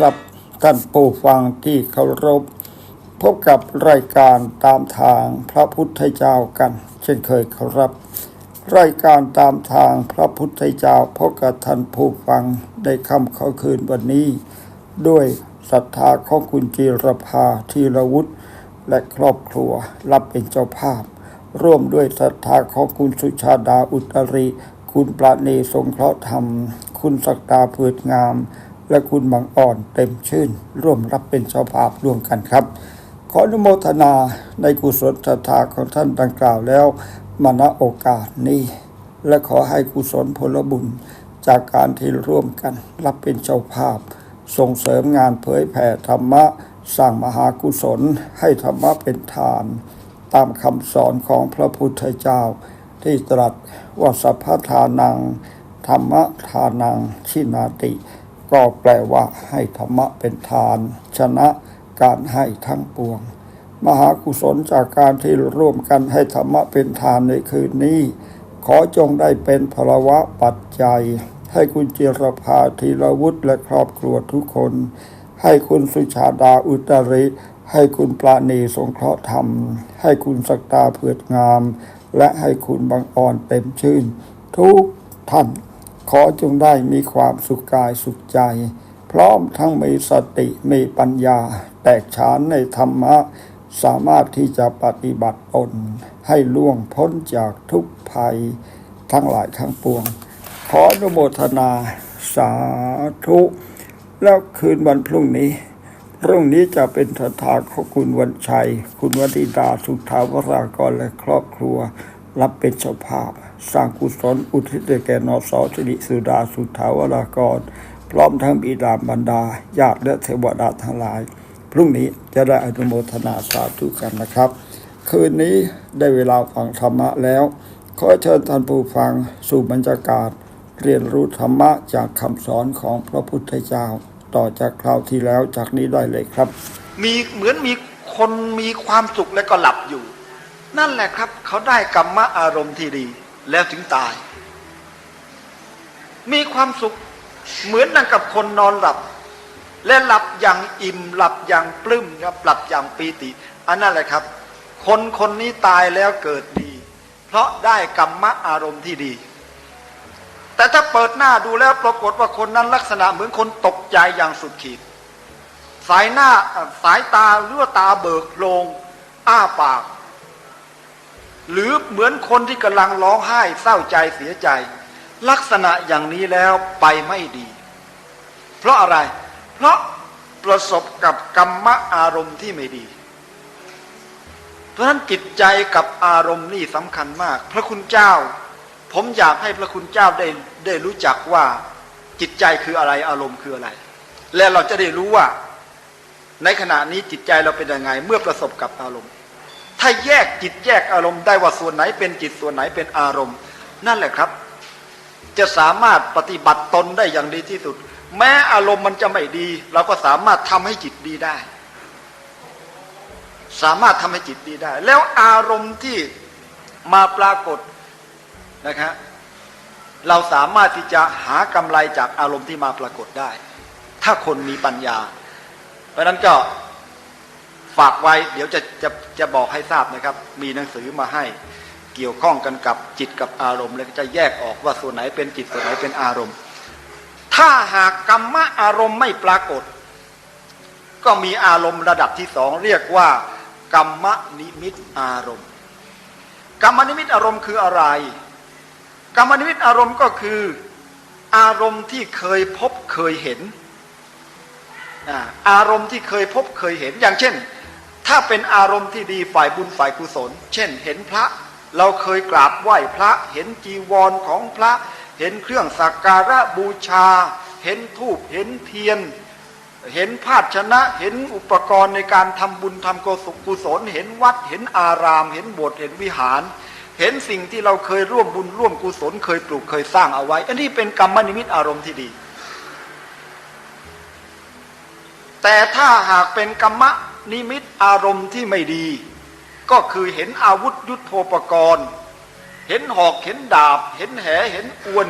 ครับท่านผู้ฟังที่เคารพ พบกับรายการตามทางพระพุทธเจ้ากัน เช่นเคยครับ รายการตามทางพระพุทธเจ้าพบกับท่านผู้ฟังได้ค่ำเขาคืนวันนี้ ด้วยศรัทธาของคุณจีรภาธีรวุฒิและครอบครัวรับเป็นเจ้าภาพ ร่วมด้วยศรัทธาของคุณสุชาดาอุตริ คุณปราณีสงเคราะห์ธรรม คุณศักดาเพืชงาม และคุณบางอ่อนเต็มชื่น ร่วมรับเป็นเจ้าภาพร่วมกันครับ ขออนุโมทนาในกุศลศรัทธาของท่านดังกล่าวแล้วมาณโอกาสนี้และขอให้กุศลผลบุญจากการที่ร่วมกันรับเป็นเจ้าภาพ ส่งเสริมงานเผยแผ่ธรรมะสร้างมหากุศลให้ธรรมะเป็นทาน ตามคำสอนของพระพุทธเจ้า ที่ตรัสว่าสัพพทานัง ธรรมทานังชินาติ ก็แปลว่าให้ธรรมะเป็นทาน ชนะการให้ทั้งปวง มหากุศลจากการที่ร่วมกันให้ธรรมะเป็นทานในคืนนี้ ขอจงได้เป็นพลวะปัจจัย ให้คุณเจรภาธีรวุฒิและครอบครัวทุกคน ให้คุณสุชาดาอุตริ ให้คุณปราณีสงเคราะห์ธรรม ให้คุณศักดาเผือดงาม และให้คุณบางอ่อนเต็มชื่น ทุกท่าน ขอจงได้มีความสุขกายสุขใจ พร้อมทั้งมีสติมีปัญญา แตกฉานในธรรมะ สามารถที่จะปฏิบัติตนให้ล่วงพ้นจากทุกภัยทั้งหลายทั้งปวง ขออนุโมทนาสาธุ แล้วคืนวันพรุ่งนี้ พรุ่งนี้จะเป็นสถาของคุณวันชัย คุณวันิดาสุทธาวรากรและครอบครัวรับเป็นเจ้าภาพ สร้างกุศลอุทิศแก่นอสอสิริสุดาสุทาวรากร พร้อมทั้งบิดาบรรดาญาติและเทวดาทั้งหลาย พรุ่งนี้จะได้อนุโมทนาสาธุกันนะครับ คืนนี้ได้เวลาฟังธรรมะแล้ว ขอเชิญท่านผู้ฟังสู่บรรยากาศ เรียนรู้ธรรมะจากคำสอนของพระพุทธเจ้า ต่อจากคราวที่แล้วจากนี้ได้เลยครับ มีเหมือนมีคนมีความสุขแล้วก็หลับอยู่ นั่นแหละครับ เขาได้กรรมะอารมณ์ที่ดี แล้วถึงตาย มีความสุขเหมือนดังกับคนนอนหลับ และหลับอย่างอิ่มหลับอย่างปลื้มครับหลับอย่างปีติ อันนั้นแหละครับ คนคนนี้ตายแล้วเกิดดี เพราะได้กรรมะอารมณ์ที่ดี แต่ถ้าเปิดหน้าดูแล้วปรากฏว่าคนนั้นลักษณะเหมือนคนตกใจอย่างสุดขีด สายหน้าสายตาหรือว่าตาเบิกโลง อ้าปาก หรือเหมือนคนที่กำลังร้องไห้เศร้าใจเสียใจ ลักษณะอย่างนี้แล้วไปไม่ดี เพราะอะไร เพราะประสบกับกรรมอารมณ์ที่ไม่ดี เพราะฉะนั้นจิตใจกับอารมณ์นี่สำคัญมาก พระคุณเจ้า ผมอยากให้พระคุณเจ้าได้ได้รู้จักว่าจิตใจคืออะไรอารมณ์คืออะไร และเราจะได้รู้ว่า ในขณะนี้จิตใจเราเป็นยังไง เมื่อประสบกับอารมณ์ ถ้าแยกจิตแยกอารมณ์ได้ว่าส่วนไหนเป็นจิตส่วนไหนเป็นอารมณ์ นั่นแหละครับ จะสามารถปฏิบัติตนได้อย่างดีที่สุด แม้อารมณ์มันจะไม่ดี เราก็สามารถทำให้จิตดีได้ สามารถทำให้จิตดีได้ แล้วอารมณ์ที่มาปรากฏนะครับเราสามารถที่จะหากำไรจากอารมณ์ที่มาปรากฏได้ ถ้าคนมีปัญญา เพราะนั้นก็ ฝากไว้เดี๋ยวจะจะจะบอกให้ทราบนะครับ มีหนังสือมาให้เกี่ยวข้องกันกับจิตกับอารมณ์ แล้วจะแยกออกว่าส่วนไหนเป็นจิตส่วนไหนเป็นอารมณ์ ถ้าหากกรรมะอารมณ์ไม่ปรากฏ ก็มีอารมณ์ระดับที่สองเรียกว่ากรรมนิมิตอารมณ์ กรรมนิมิตอารมณ์คืออะไร กรรมนิมิตอารมณ์ก็คืออารมณ์ที่เคยพบเคยเห็นอารมณ์ที่เคยพบเคยเห็นอย่างเช่น ถ้าเป็นอารมณ์ที่ดีฝ่ายบุญฝ่ายกุศล เช่น เห็นพระ เราเคยกราบไหว้พระ เห็นจีวรของพระ เห็นเครื่องสักการะบูชา เห็นทูบเห็นเทียน เห็นภาชนะ เห็นอุปกรณ์ในการทำบุญทำกุศล เห็นวัด เห็นอาราม เห็นโบสถ์ เห็นวิหาร เห็นสิ่งที่เราเคยร่วมบุญร่วมกุศล เคยปลูกเคยสร้างเอาไว้ อันนี้เป็นกรรมนิมิตอารมณ์ที่ดี แต่ถ้าหากเป็นกรรม นิมิตอารมณ์ที่ไม่ดี ก็คือเห็นอาวุธยุทโธปกรณ์ เห็นหอกเห็นดาบ เห็นแหเห็นอวน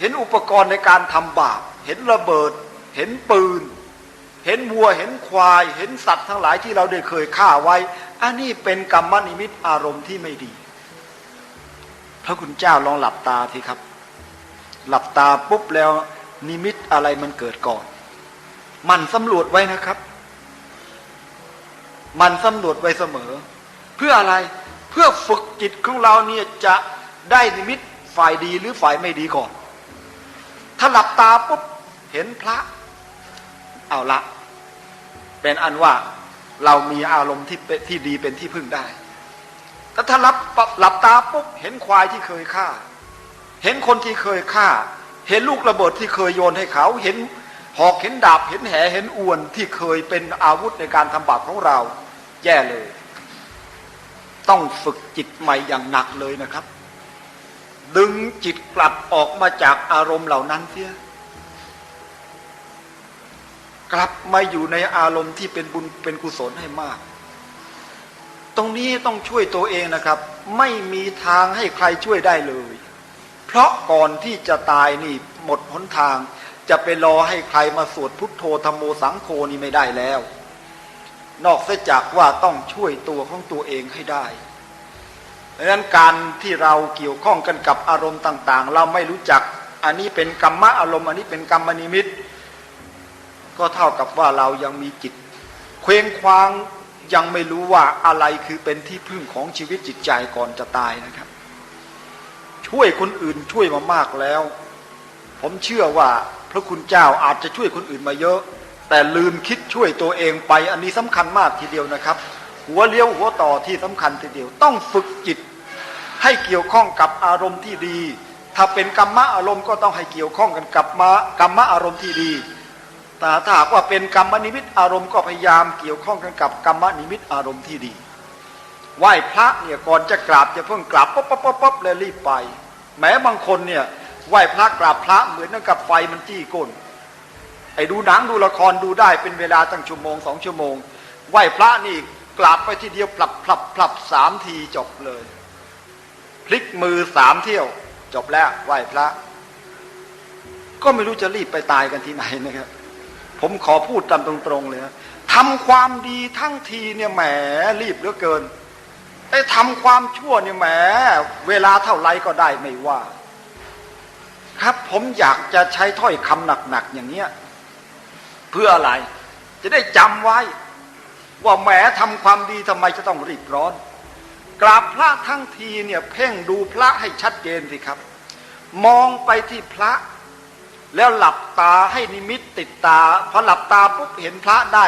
เห็นอุปกรณ์ในการทำบาป เห็นระเบิด เห็นปืน เห็นวัวเห็นควาย เห็นสัตว์ทั้งหลายที่เราได้เคยฆ่าไว้ อันนี้เป็นกรรมนิมิตอารมณ์ที่ไม่ดี พระคุณเจ้าลองหลับตาทีครับ หลับตาปุ๊บแล้วนิมิตอะไรมันเกิดก่อน มันสำรวจไว้นะครับ มันสำรวจไว้เสมอ เพื่ออะไรเพื่อฝึกจิตของเราเนี่ยจะได้นิมิตฝ่ายดีหรือฝ่ายไม่ดีก่อน ถ้าหลับตาปุ๊บเห็นพระ เอาละ เป็นอันว่าเรามีอารมณ์ที่ที่ดีเป็นที่พึ่งได้แต่ถ้าหลับหลับตาปุ๊บเห็นควายที่เคยฆ่า เห็นคนที่เคยฆ่า เห็นลูกระเบิดที่เคยโยนให้เขา เห็นหอกเห็นดาบเห็นแหเห็นอวนที่เคยเป็นอาวุธในการทำบาปของเรา แย่เลย ต้องฝึกจิตใหม่อย่างหนักเลยนะครับ ดึงจิตกลับออกมาจากอารมณ์เหล่านั้นเสียกลับมาอยู่ในอารมณ์ที่เป็นบุญเป็นกุศลให้มาก ตรงนี้ต้องช่วยตัวเองนะครับ ไม่มีทางให้ใครช่วยได้เลย เพราะก่อนที่จะตายนี่หมดหนทาง จะไปรอให้ใครมาสวดพุทโธธรรมโมสังโฆนี่ไม่ได้แล้ว นอกเสียจากว่าต้องช่วยตัวของตัวเองให้ได้ดังนั้นการที่เราเกี่ยวข้องกันกับอารมณ์ต่าง ๆ เราไม่รู้จักอันนี้เป็นกรรมะอารมณ์อันนี้เป็นกรรมนิมิต ก็เท่ากับว่าเรายังมีจิต เคว้งคว้างยังไม่รู้ว่าอะไรคือเป็นที่พึ่งของชีวิตจิตใจก่อนจะตายนะครับ ช่วยคนอื่นช่วยมามากแล้ว ผมเชื่อว่าพระคุณเจ้าอาจจะช่วยคนอื่นมาเยอะ แต่ลืมคิดช่วยตัวเองไป อันนี้สำคัญมากทีเดียวนะครับ หัวเลี้ยวหัวต่อที่สำคัญทีเดียว ต้องฝึกจิต ให้เกี่ยวข้องกับอารมณ์ที่ดี ถ้าเป็นกรรมะอารมณ์ก็ต้องให้เกี่ยวข้องกันกับมากรรมะอารมณ์ที่ดีแต่ถ้าหากว่าเป็นกรรมนิมิตอารมณ์ก็พยายามเกี่ยวข้องกันกับกรรมนิมิตอารมณ์ที่ดี ไหว้พระเนี่ยก่อนจะกราบจะเพิ่งกราบป๊บป๊บป๊บป๊บเลยรีบไป แม้บางคนเนี่ยไหว้พระกราบพระเหมือนนั่งกับไฟมันจี้ก้น ไอ้ดูหนังดูละครดูได้เป็นเวลาตั้งชั่วโมงสองชั่วโมง ไหว้พระนี่กราบไปทีเดียวปรับปรับปรับสามทีจบเลย พลิกมือสามเที่ยว จบแล้วไหว้พระ ก็ไม่รู้จะรีบไปตายกันที่ไหนนะครับ ผมขอพูดตามตรงๆเลยนะทำความดีทั้งทีเนี่ยแหมรีบเหลือเกินไอ้ทำความชั่วเนี่ยแหมเวลาเท่าไรก็ได้ไม่ว่า ครับผมอยากจะใช้ถ้อยคำหนักๆอย่างเนี้ย เพื่ออะไร จะได้จำไว้ ว่าแหมทำความดีทำไมจะต้องรีบร้อน กราบพระทั้งทีเนี่ยเพ่งดูพระให้ชัดเจนสิครับ มองไปที่พระ แล้วหลับตาให้นิมิตติดตาพอหลับตาปุ๊บเห็นพระได้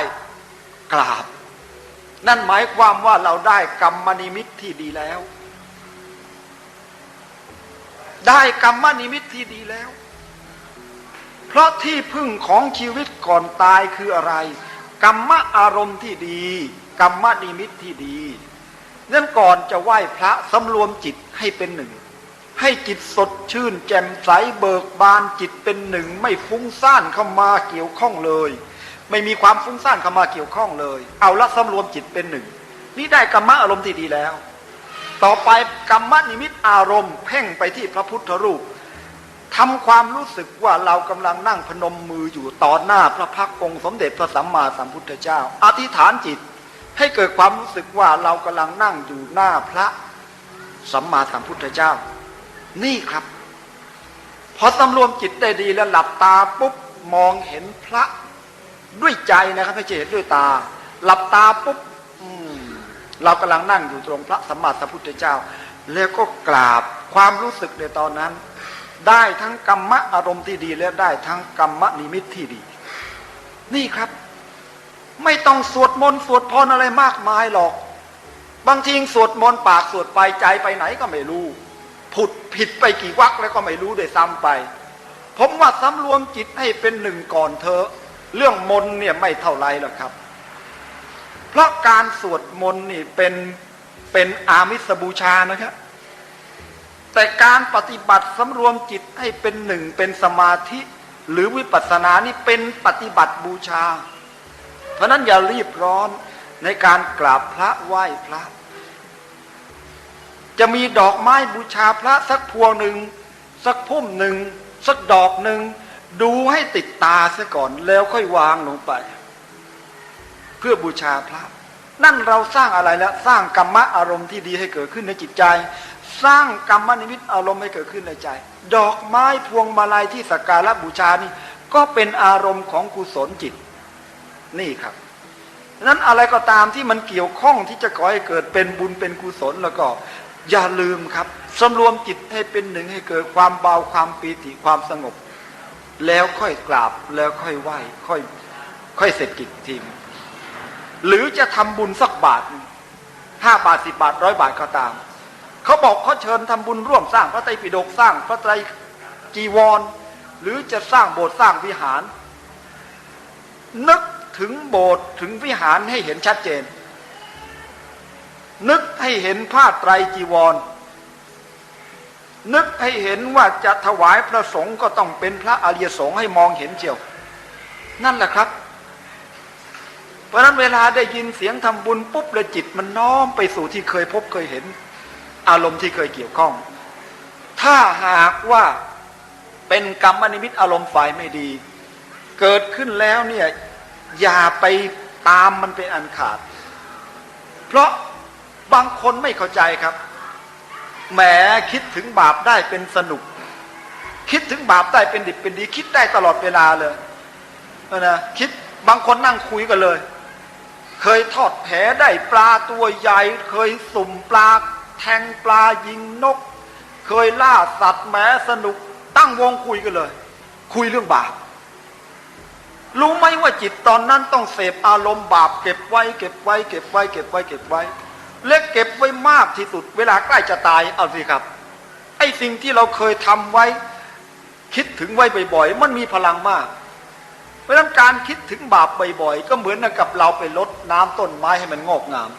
กราบ นั่นหมายความว่าเราได้กรรมนิมิตที่ดีแล้ว ได้กรรมนิมิตที่ดีแล้ว เพราะที่พึ่งของชีวิตก่อนตายคืออะไร กรรมอารมณ์ที่ดี กรรมนิมิตที่ดีนั่นก่อนจะไหว้พระสำรวมจิตให้เป็นหนึ่ง ให้จิตสดชื่น แจ่มใสเบิกบานจิตเป็นหนึ่ง ไม่ฟุ้งซ่านเข้ามาเกี่ยวข้องเลย ไม่มีความฟุ้งซ่านเข้ามาเกี่ยวข้องเลย เอาละสำรวมจิตเป็นหนึ่ง นี่ได้กรรมอารมณ์ที่ดีแล้ว ต่อไปกรรมนิมิตอารมณ์เพ่งไปที่พระพุทธรูป ทำความรู้สึกว่าเรากำลังนั่งพนมมืออยู่ต่อหน้าพระพักตร์องค์สมเด็จพระสัมมาสัมพุทธเจ้า อธิษฐานจิตให้เกิดความรู้สึกว่าเรากำลังนั่งอยู่หน้าพระสัมมาสัมพุทธเจ้า นี่ครับ พอสำรวมจิตได้ดีแล้วหลับตาปุ๊บมองเห็นพระด้วยใจนะครับไม่ใช่เห็นด้วยตา หลับตาปุ๊บอืมเรากำลังนั่งอยู่ตรงพระสัมมาสัมพุทธเจ้า แล้วก็กราบความรู้สึกในตอนนั้น ได้ทั้งกรรมะอารมณ์ที่ดีและได้ทั้งกรรมะนิมิตที่ดี นี่ครับ ไม่ต้องสวดมนต์สวดพรอะไรมากมายหรอก บางทีสวดมนต์ปากสวดไปใจไปไหนก็ไม่รู้ผุดผิดไปกี่วักแล้วก็ไม่รู้ด้วยซ้ำไป ผมว่าสำรวมจิตให้เป็นหนึ่งก่อนเธอะเรื่องมนต์เนี่ยไม่เท่าไรหรอกครับ เพราะการสวดมนต์นี่เป็นเป็นอามิสบูชานะครับ แต่การปฏิบัติสำรวมจิตให้เป็นหนึ่งเป็นสมาธิ หรือวิปัสสนานี่เป็นปฏิบัติบูชา เพราะนั้นอย่ารีบร้อนในการกราบพระไหว้พระ จะมีดอกไม้บูชาพระสักพวงหนึ่ง สักพุ่มหนึ่ง สักดอกหนึ่ง ดูให้ติดตาซะก่อนแล้วค่อยวางลงไป เพื่อบูชาพระนั่นเราสร้างอะไรแล้วสร้างกรรมะอารมณ์ที่ดีให้เกิดขึ้นในจิตใจ สร้างกรรมนิมิตอารมณ์ให้เกิดขึ้นในใจ ดอกไม้พวงมาลัยที่สักการะบูชานี่ก็เป็นอารมณ์ของกุศลจิต นี่ครับนั้นอะไรก็ตามที่มันเกี่ยวข้องที่จะก่อให้เกิดเป็นบุญเป็นกุศลแล้วก็ อย่าลืมครับสำรวมจิตให้เป็นหนึ่งให้เกิดความเบาความปีติความสงบ แล้วค่อยกราบแล้วค่อยไหว้ค่อย ค่อยเสร็จกิจทีมหรือจะทำบุญสักบาทห้าบาทสิบาทร้อยบาทก็ตาม เขาบอกเขาเชิญทำบุญร่วมสร้างพระไตรปิฎกสร้างพระไตรจีวร หรือจะสร้างโบสถ์สร้างวิหาร นึกถึงโบสถ์ถึงวิหารให้เห็นชัดเจน นึกให้เห็นผ้าไตรจีวร นึกให้เห็นว่าจะถวายพระสงฆ์ก็ต้องเป็นพระอริยสงฆ์ให้มองเห็นเจียว นั่นแหละครับเพราะฉะนั้นเวลาได้ยินเสียงทำบุญปุ๊บเลยจิตมันน้อมไปสู่ที่เคยพบเคยเห็น อารมณ์ที่เคยเกี่ยวข้อง ถ้าหากว่าเป็นกรรมนิมิตอารมณ์ฝ่ายไม่ดี เกิดขึ้นแล้วเนี่ยอย่าไปตามมันเป็นอันขาด เพราะบางคนไม่เข้าใจครับแหมคิดถึงบาปได้เป็นสนุก คิดถึงบาปได้เป็นดิบเป็นดี คิดได้ตลอดเวลาเลยนะคิดบางคนนั่งคุยกันเลย เคยทอดแผได้ปลาตัวใหญ่ เคยสุ่มปลา แทงปลายิงนก เคยล่าสัตว์แหมสนุก ตั้งวงคุยกันเลย คุยเรื่องบาปรู้ไหมว่าจิตตอนนั้นต้องเสพอารมณ์บาปเก็บไว้เก็บไว้เก็บไว้เก็บไว้เก็บไว้เล็กเก็บไว้มากที่สุด เวลาใกล้จะตายเอาสิครับ ไอ้สิ่งที่เราเคยทำไว้ คิดถึงไว้บ่อยๆมันมีพลังมาก เพราะนั้นการคิดถึงบาปบ่อยๆก็เหมือนกับเราไปลดน้ำต้นไม้ให้มันงอกงาม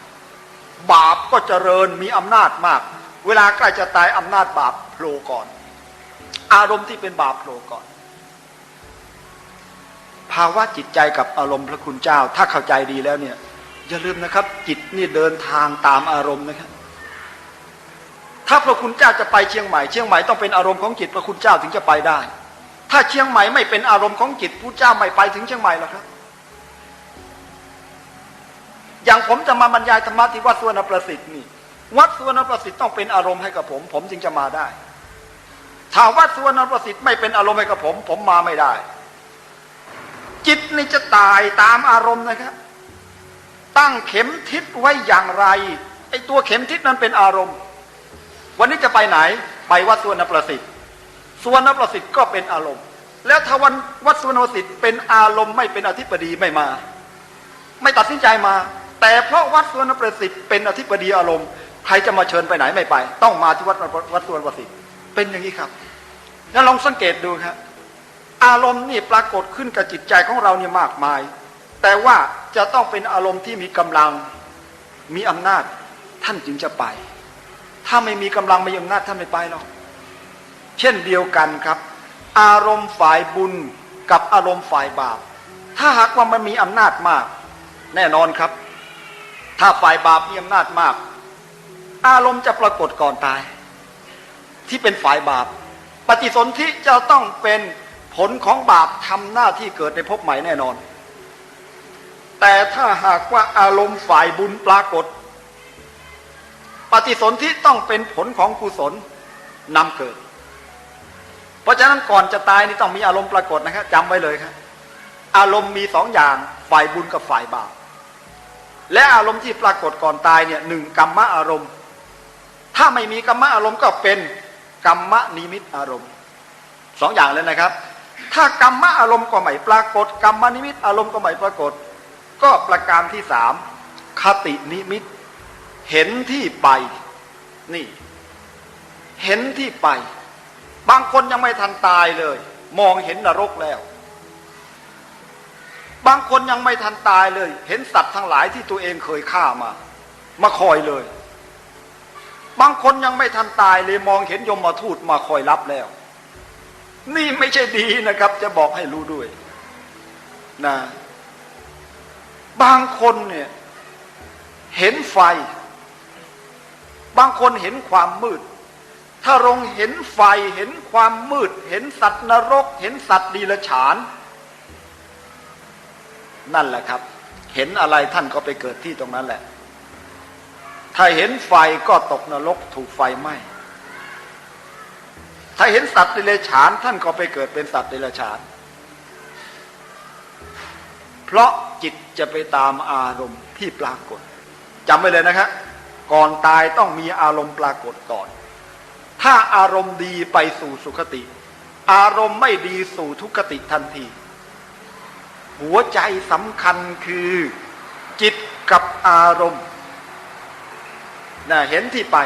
บาปก็เจริญมีอำนาจมาก เวลาใกล้จะตายอำนาจบาปโผล่ก่อน อารมณ์ที่เป็นบาปโผล่ก่อน ภาวะจิตใจกับอารมณ์พระคุณเจ้า ถ้าเข้าใจดีแล้วเนี่ย อย่าลืมนะครับ จิตนี่เดินทางตามอารมณ์นะครับ ถ้าพระคุณเจ้าจะไปเชียงใหม่เชียงใหม่ต้องเป็นอารมณ์ของจิตพระคุณเจ้าถึงจะไปได้ ถ้าเชียงใหม่ไม่เป็นอารมณ์ของจิตพระเจ้าไม่ไปถึงเชียงใหม่หรอกครับ อย่างผมจะมาบรรยายธรรมะที่วัดสุวรรณประสิทธิ์นี่ วัดสุวรรณประสิทธิ์ต้องเป็นอารมณ์ให้กับผม ผมจึงจะมาได้ ถ้าวัดสุวรรณประสิทธิ์ไม่เป็นอารมณ์ให้กับผม ผมมาไม่ได้ จิตนี่จะตายตามอารมณ์นะครับ ตั้งเข็มทิศไว้อย่างไรไอ้ตัวเข็มทิศนั้นเป็นอารมณ์ วันนี้จะไปไหน ไปวัดสุวรรณประสิทธิ์สุวรรณประสิทธิ์ก็เป็นอารมณ์ แล้วถ้าวันวัดสุวรรณประสิทธิ์เป็นอารมณ์ไม่เป็นอธิบดีไม่มา ไม่ตัดสินใจมา แต่เพราะวัดสวรรณประสิทธิ์เป็นอธิบดีอารมณ์ใครจะมาเชิญไปไหนไม่ไป ต้องมาที่วัดวัดสวรรณประสิทธิ์เป็นอย่างนี้ครับงั้นลองสังเกตดูครับอารมณ์นี่ปรากฏขึ้นกับจิตใจของเราเนี่ยมากมาย แต่ว่าจะต้องเป็นอารมณ์ที่มีกำลังมีอำนาจท่านจึงจะไป ถ้าไม่มีกำลังไม่มีอำนาจท่านไม่ไปหรอกเช่นเดียวกันครับ อารมณ์ฝ่ายบุญกับอารมณ์ฝ่ายบาป ถ้าหากว่ามันมีอำนาจมาก แน่นอนครับ ถ้าฝ่ายบาปมีอำนาจมาก อารมณ์จะปรากฏก่อนตาย ที่เป็นฝ่ายบาป ปฏิสนธิจะต้องเป็นผลของบาปทำหน้าที่เกิดในภพใหม่แน่นอน แต่ถ้าหากว่าอารมณ์ฝ่ายบุญปรากฏ ปฏิสนธิต้องเป็นผลของกุศลนำเกิด เพราะฉะนั้นก่อนจะตายนี่ต้องมีอารมณ์ปรากฏนะครับจำไว้เลยครับอารมณ์มีสองอย่างฝ่ายบุญกับฝ่ายบาป และอารมณ์ที่ปรากฏก่อนตายเนี่ยหนึ่งกรรมะอารมณ์ ถ้าไม่มีกรรมะอารมณ์ก็เป็นกรรมะนิมิตอารมณ์สองอย่างเลยนะครับ ถ้ากรรมะอารมณ์ก็ไม่ปรากฏกรรมนิมิตอารมณ์ก็ไม่ปรากฏ ก็ประการที่สามคตินิมิต เห็นที่ไปนี่ เห็นที่ไป บางคนยังไม่ทันตายเลย มองเห็นนรกแล้ว บางคนยังไม่ทันตายเลย เห็นสัตว์ทั้งหลายที่ตัวเองเคยฆ่ามา มาคอยเลย บางคนยังไม่ทันตายเลยมองเห็นยมมาทูตมาคอยรับแล้ว นี่ไม่ใช่ดีนะครับ จะบอกให้รู้ด้วยนะบางคนเนี่ยเห็นไฟ บางคนเห็นความมืด ถ้าลงเห็นไฟเห็นความมืด เห็นสัตว์นรก เห็นสัตว์ดีละฉาน นั่นแหละครับ เห็นอะไรท่านก็ไปเกิดที่ตรงนั้นแหละ ถ้าเห็นไฟก็ตกนรกถูกไฟไหม้ถ้าเห็นสัตว์ดิเลฉานท่านก็ไปเกิดเป็นสัตว์ดิเลฉาน เพราะจิตจะไปตามอารมณ์ที่ปรากฏจำไว้เลยนะครับก่อนตายต้องมีอารมณ์ปรากฏก่อน ถ้าอารมณ์ดีไปสู่สุขติ อารมณ์ไม่ดีสู่ทุกขติทันที หัวใจสำคัญคือ จิตกับอารมณ์นะเห็นที่ไป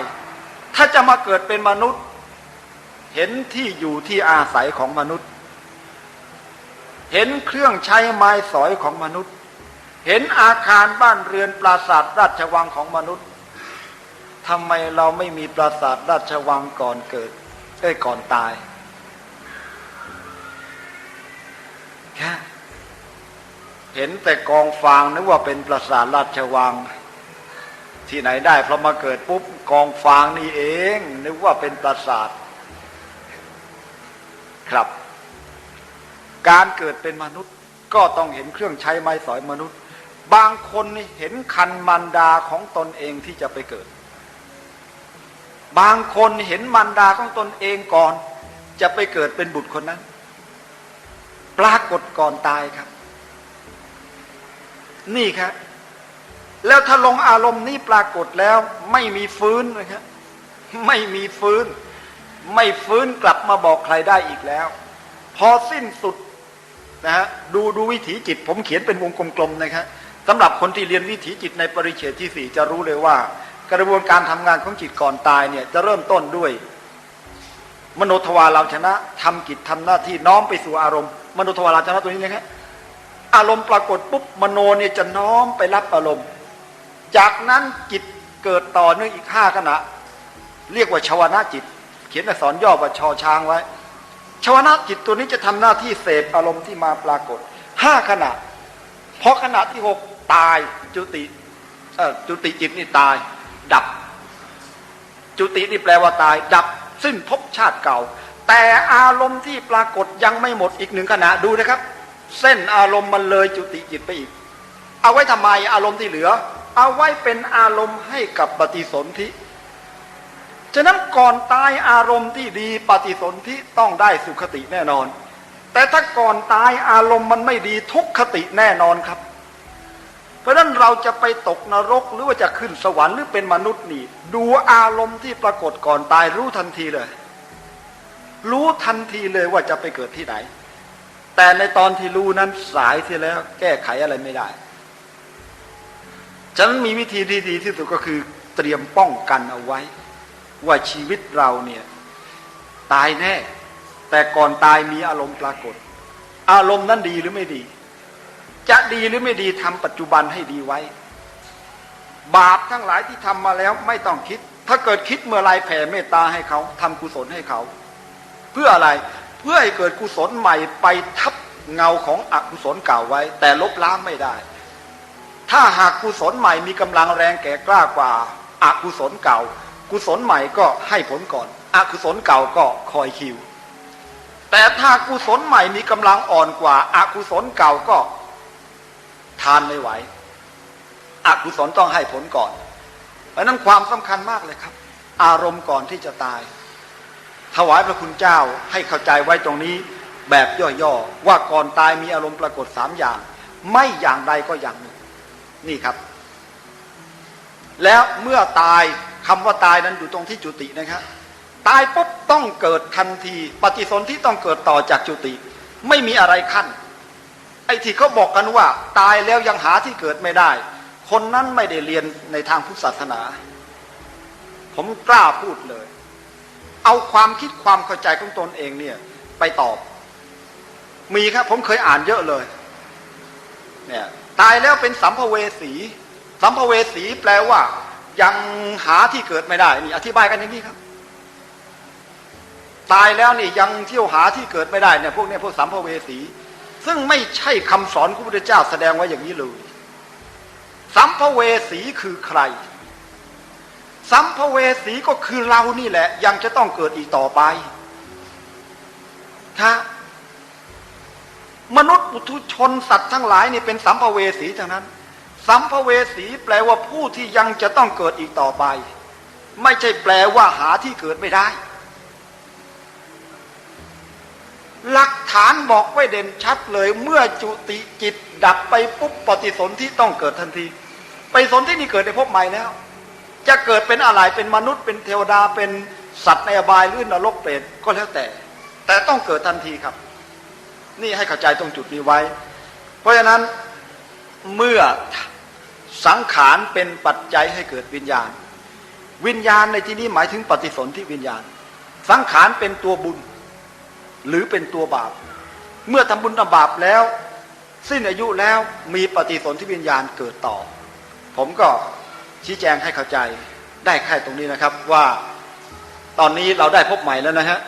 ถ้าจะมาเกิดเป็นมนุษย์ เห็นที่อยู่ที่อาศัยของมนุษย์ เห็นเครื่องใช้ไม้สอยของมนุษย์ เห็นอาคารบ้านเรือนปราสาทราชวังของมนุษย์ทำไมเราไม่มีปราสาทราชวังก่อนเกิดเอ้ยก่อนตาย แค่ เห็นแต่กองฟางนึกว่าเป็นปราสาทราชวัง ที่ไหนได้พราะมาเกิดปุ๊บกองฟางนี่เอง นึกว่าเป็นปราสาทครับ การเกิดเป็นมนุษย์ก็ต้องเห็นเครื่องใช้ไม้สอยมนุษย์ บางคนนี่เห็นคันมันดาของตนเองที่จะไปเกิด บางคนเห็นมันดาของตนเองก่อน จะไปเกิดเป็นบุตรคนนั้น ปรากฏก่อนตายครับ นี่ครับ แล้วถ้าลงอารมณ์นี้ปรากฏแล้ว ไม่มีฟื้นนะครับไม่มีฟื้น ไม่ฟื้นกลับมาบอกใครได้อีกแล้ว พอสิ้นสุดนะฮะดูดูวิถีจิต ผมเขียนเป็นวงกลมๆนะครับสำหรับคนที่เรียนวิถีจิตในปริเฉดที่สี่จะรู้เลยว่า กระบวนการทำงานของจิตก่อนตายเนี่ยจะเริ่มต้นด้วย มโนทวารเราชนะทำกิจทำหน้าที่น้อมไปสู่อารมณ์ มโนทวารเราชนะตัวนี้นะครับ อารมณ์ปรากฏปุ๊บมโนเนี่ยจะน้อมไปรับอารมณ์ จากนั้นจิตเกิดต่อเนื่องอีกห้าขณะ เรียกว่าชาวนะจิต เขียนอักษรย่อว่าชอช้างไว้ชาวนะจิตตัวนี้จะทำหน้าที่เสพอารมณ์ที่มาปรากฏห้าขณะ เพอขณะที่หกตายจุติจุติจิตนี่ตาย ดับ จุตินี่แปลว่าตาย ดับสิ้นภพชาติเก่า แต่อารมณ์ที่ปรากฏยังไม่หมดอีกหนึ่งขณะดูนะครับ เส้นอารมณ์มันเลยจุติจิตไปอีก เอาไว้ทำไมอารมณ์ที่เหลือ เอาไว้เป็นอารมณ์ให้กับปฏิสนธิฉะนั้นก่อนตายอารมณ์ที่ดีปฏิสนธิต้องได้สุขติแน่นอน แต่ถ้าก่อนตายอารมณ์มันไม่ดีทุกขติแน่นอนครับ เพราะนั้นเราจะไปตกนรกหรือว่าจะขึ้นสวรรค์หรือเป็นมนุษย์นี่ ดูอารมณ์ที่ปรากฏก่อนตายรู้ทันทีเลย รู้ทันทีเลยว่าจะไปเกิดที่ไหน แต่ในตอนที่รู้นั้นสายเสียแล้ว แก้ไขอะไรไม่ได้ ฉะนั้นมีวิธีที่ดีที่สุดก็คือเตรียมป้องกันเอาไว้ ว่าชีวิตเราเนี่ยตายแน่ แต่ก่อนตายมีอารมณ์ปรากฏ อารมณ์นั้นดีหรือไม่ดี จะดีหรือไม่ดีทำปัจจุบันให้ดีไว้ บาปทั้งหลายที่ทำมาแล้วไม่ต้องคิด ถ้าเกิดคิดเมื่อไรแผ่เมตตาให้เขาทำกุศลให้เขา เพื่ออะไร เพื่อให้เกิดกุศลใหม่ไปทับเงาของอกุศลเก่าไว้ แต่ลบล้างไม่ได้ ถ้าหากกุศลใหม่มีกำลังแรงแก่กล้ากว่าอากุศลเก่า กุศลใหม่ก็ให้ผลก่อนอกุศลเก่าก็คอยคิว แต่ถ้ากุศลใหม่มีกำลังอ่อนกว่าอากุศลเก่าก็ทานไม่ไหวอกุศลต้องให้ผลก่อนเพราะนั้นความสำคัญมากเลยครับ อารมณ์ก่อนที่จะตาย ถวายพระคุณเจ้าให้เข้าใจไว้ตรงนี้แบบย่อๆว่าก่อนตายมีอารมณ์ปรากฏสามอย่าง ไม่อย่างใดก็อย่างหนึ่งนี่ครับ แล้วเมื่อตายคำว่าตายนั้นอยู่ตรงที่จุตินะครับตายปุ๊บต้องเกิดทันที ปฏิสนธิต้องเกิดต่อจากจุติ ไม่มีอะไรขั้น ไอ้ที่เขาบอกกันว่า ตายแล้วยังหาที่เกิดไม่ได้ คนนั้นไม่ได้เรียนในทางพุทธศาสนา ผมกล้าพูดเลย เอาความคิดความเข้าใจของตนเองเนี่ย ไปตอบ มีครับ ผมเคยอ่านเยอะเลย เนี่ย ตายแล้วเป็นสัมภเวสี สัมภเวสีแปลว่า ยังหาที่เกิดไม่ได้นี่อธิบายกันอย่างนี้ครับ ตายแล้วนี่ยังเที่ยวหาที่เกิดไม่ได้เนี่ยพวกนี้พวกสัมภเวสี ซึ่งไม่ใช่คำสอนของพระพุทธเจ้าแสดงไว้อย่างนี้เลย สัมภเวสีคือใคร สัมภเวสีก็คือเรานี่แหละ ยังจะต้องเกิดอีกต่อไปครับมนุษย์ปุถุชนสัตว์ทั้งหลายนี่เป็นสัมภเวสีทั้งนั้น สัมภเวสีแปลว่าผู้ที่ยังจะต้องเกิดอีกต่อไป ไม่ใช่แปลว่าหาที่เกิดไม่ได้ หลักฐานบอกไว้เด่นชัดเลยเมื่อจุติจิตดับไปปุ๊บปฏิสนธิต้องเกิดทันที ไปสนที่นี่เกิดในภพใหม่แล้ว จะเกิดเป็นอะไรเป็นมนุษย์เป็นเทวดาเป็นสัตว์ในอบายหรือนรกเปรตก็แล้วแต่ แต่ต้องเกิดทันทีครับ นี่ให้เข้าใจตรงจุดนี้ไว้ เพราะฉะนั้นเมื่อสังขารเป็นปัจจัยให้เกิดวิญญาณ วิญญาณในที่นี้หมายถึงปฏิสนธิวิญญาณ สังขารเป็นตัวบุญ หรือเป็นตัวบาป เมื่อทำบุญทำบาปแล้ว สิ้นอายุแล้วมีปฏิสนธิวิญญาณเกิดต่อ ผมก็ ชี้แจงให้เข้าใจได้แค่ตรงนี้นะครับว่าตอนนี้เราได้พบใหม่แล้วนะฮะ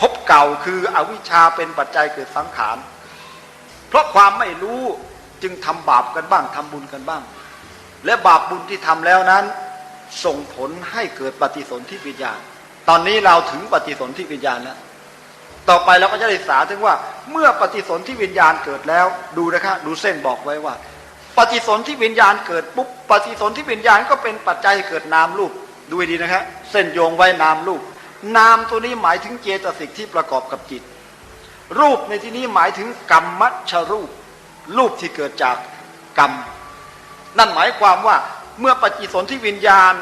พบเก่าคืออวิชชาเป็นปัจจัยเกิดสังขารเพราะความไม่รู้จึงทำบาปกันบ้างทำบุญกันบ้าง และบาปบุญที่ทำแล้วนั้น ส่งผลให้เกิดปฏิสนธิวิญญาณ ตอนนี้เราถึงปฏิสนธิวิญญาณแล้วต่อไปเราก็จะได้ศึกษาถึงว่าเมื่อปฏิสนธิวิญญาณเกิดแล้วดูนะครับดูเส้นบอกไว้ว่า ปฏิสนธิวิญญาณเกิดปุ๊บปฏิสนธิวิญญาณก็เป็นปัจจัยให้เกิดนามรูปดูให้ดีนะครับเส้นโยงไว้นามรูป นามตัวนี้หมายถึงเจตสิกที่ประกอบกับจิต รูปในที่นี้หมายถึงกรรมมัชรูป รูปที่เกิดจากกรรม นั่นหมายความว่าเมื่อปฏิสนธิวิญญาณ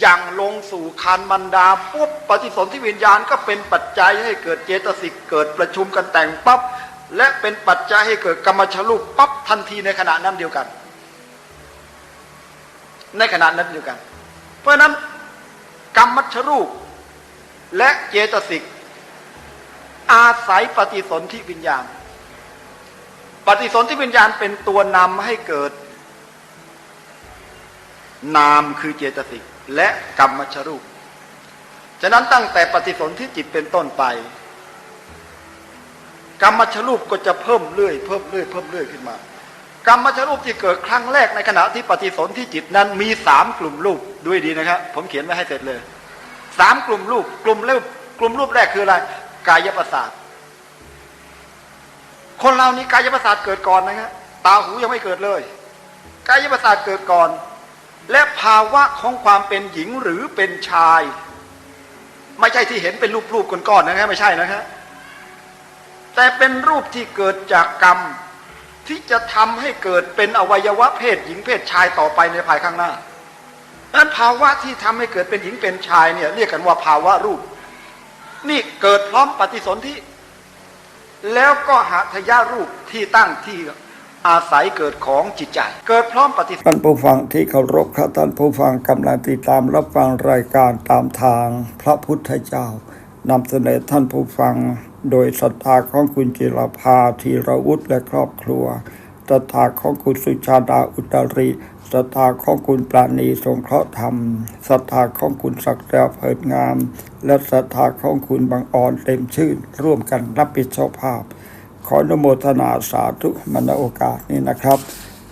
อย่างลงสู่คานมันดาปุ๊บปฏิสนธิวิญญาณก็เป็นปัจจัยให้เกิดเจตสิกเกิดประชุมกันแต่งปั๊บ และเป็นปัจจัยให้เกิดกรรมชรูปปั๊บทันทีในขณะนั้นเดียวกัน ในขณะนั้นเดียวกัน เพราะนั้นกรรมชรูป และเจตสิกอาศัยปฏิสนธิวิญญาณ ปฏิสนธิวิญญาณเป็นตัวนำให้เกิด นามคือเจตสิกและกรรมชรูป ฉะนั้นตั้งแต่ปฏิสนธิจิตเป็นต้นไป กรรมชรูปก็จะเพิ่มเรื่อยเพิ่มเรื่อยเพิ่มเรื่อยขึ้นมา กรรมชรูปที่เกิดครั้งแรกในขณะที่ปฏิสนธิจิตนั้นมีสามกลุ่มรูปด้วยดีนะครับ ผมเขียนไว้ให้เสร็จเลยสามกลุ่มรูป กลุ่มรูปกลุ่มรูปแรกคืออะไร กายประสาทคนเรานี้กายประสาทเกิดก่อนนะครับตาหูยังไม่เกิดเลย กายประสาทเกิดก่อน และภาวะของความเป็นหญิงหรือเป็นชาย ไม่ใช่ที่เห็นเป็นรูปๆก้อนๆนะครับไม่ใช่นะครับ แต่เป็นรูปที่เกิดจากกรรม ที่จะทำให้เกิดเป็นอวัยวะเพศหญิงเพศชายต่อไปในภายข้างหน้านั้นภาวะที่ทำให้เกิดเป็นหญิงเป็นชายเนี่ยเรียกกันว่าภาวะรูป นี่เกิดพร้อมปฏิสนธิแล้วก็หัตถยารูปที่ตั้งที่อาศัยเกิดของจิตใจ เกิดพร้อมปฏิสนธิท่านผู้ฟังที่เคารพครับท่านผู้ฟังกำลังติดตามรับฟังรายการตามทางพระพุทธเจ้านำเสนอท่านผู้ฟัง โดยศรัทธาของคุณจิรภาธีรวุฒิและครอบครัวศรัทธาของคุณสุชาดาอุตริศรัทธาของคุณปราณีสงเคราะห์ธรรมศรัทธาของคุณศักดิ์แก้วเพิดงาม และศรัทธาของคุณบางอ่อนเต็มชื่น ร่วมกันรับผิดชอบภาพ ขออนุโมทนาสาธุมณโอกาสนี้นะครับ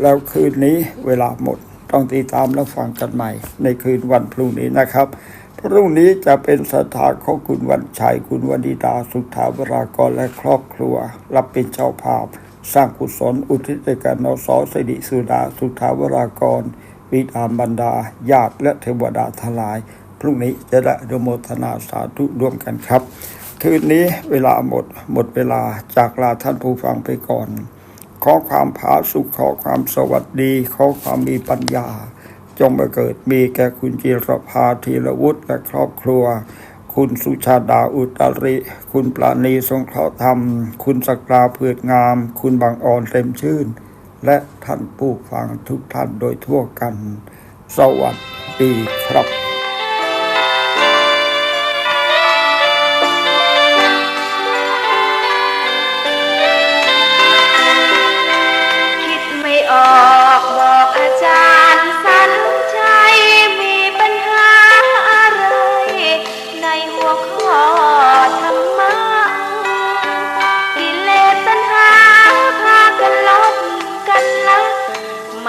แล้วคืนนี้เวลาหมดต้องติดตามและฟังกันใหม่ ในคืนวันพรุ่งนี้นะครับ พรุ่งนี้จะเป็นสถาของคุณวันชัย คุณวันดีดา สุทธาวรากรและครอบครัว รับเป็นเจ้าภาพ สร้างกุศลอุทิศแกันนสสิริสุดา สุทธาวรากรบิดาบรรดา ญาติและเทวดาทลาย พรุ่งนี้จะได้อนุโมทนาสาธุร่วมกันครับ คืนนี้เวลาหมดหมดเวลาจากลาท่านผู้ฟังไปก่อน ขอความผาสุขขอความสวัสดี ขอความมีปัญญา จงมาเกิดมีแก่คุณจิรพาธีรวุฒิและครอบครัว คุณสุชาดาอุตริ คุณปราณีสงเคราะห์ธรรม คุณสกราเพือดงาม คุณบางอ่อนเต็มชื่น และท่านผู้ฟังทุกท่านโดยทั่วกัน สวัสดีครับ